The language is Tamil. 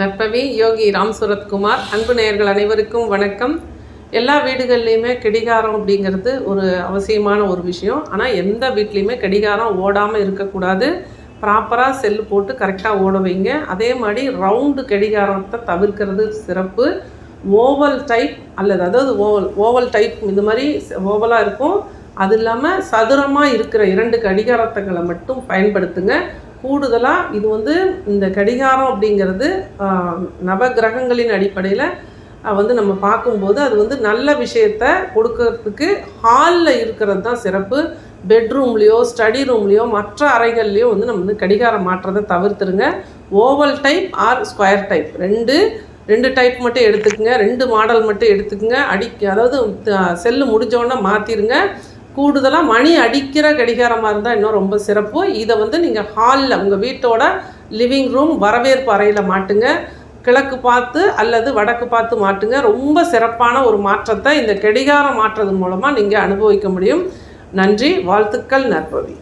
நற்பவி யோகி ராம் சுரத்குமார் அன்பு நேயர்கள் அனைவருக்கும் வணக்கம். எல்லா வீடுகள்லையுமே கடிகாரம் அப்படிங்கிறது ஒரு அவசியமான ஒரு விஷயம். ஆனால் எந்த வீட்லேயுமே கடிகாரம் ஓடாமல் இருக்கக்கூடாது. ப்ராப்பராக செல்லு போட்டு கரெக்டாக ஓட வைங்க. அதே மாதிரி ரவுண்டு கடிகாரத்தை தவிர்க்கிறது சிறப்பு. ஓவல் டைப் அல்லது அதாவது ஓவல் ஓவல் டைப் இந்த மாதிரி ஓவலாக இருக்கும். அது இல்லாமல் சதுரமாக இருக்கிற இரண்டு கடிகாரத்துகளை மட்டும் பயன்படுத்துங்க. கூடுதலாக இது வந்து இந்த கடிகாரம் அப்படிங்கிறது ஆஹ், நவகிரகங்களின் அடிப்படையில் வந்து நம்ம பார்க்கும்போது அது வந்து நல்ல விஷயத்த கொடுக்கறதுக்கு ஹாலில் இருக்கிறது தான் சிறப்பு. பெட்ரூம்லேயோ ஸ்டடி ரூம்லேயோ மற்ற அறைகள்லையோ வந்து நம்ம வந்து கடிகாரம் மாற்றுறதை தவிர்த்துருங்க. Oval type or square type ரெண்டு ரெண்டு டைப் மட்டும் எடுத்துக்கோங்க. ரெண்டு மாடல் மட்டும் எடுத்துக்கோங்க. அடிக்க அதாவது செல்லு முடிஞ்சோடனே மாற்றிருங்க கூடுதலாக மணி அடிக்கிற கடிகாரமாக இருந்தால் இன்னும் ரொம்ப சிறப்பு. இதை வந்து நீங்கள் ஹாலில் உங்கள் வீட்டோட லிவிங் ரூம் வரவேற்பு அறையில் மாட்டுங்க. கிழக்கு பார்த்து அல்லது வடக்கு பார்த்து மாட்டுங்க. ரொம்ப சிறப்பான ஒரு மாற்றத்தை இந்த கடிகாரம் மாற்றுறது மூலமாக நீங்கள் அனுபவிக்க முடியும். நன்றி வாழ்த்துக்கள் நற்பவி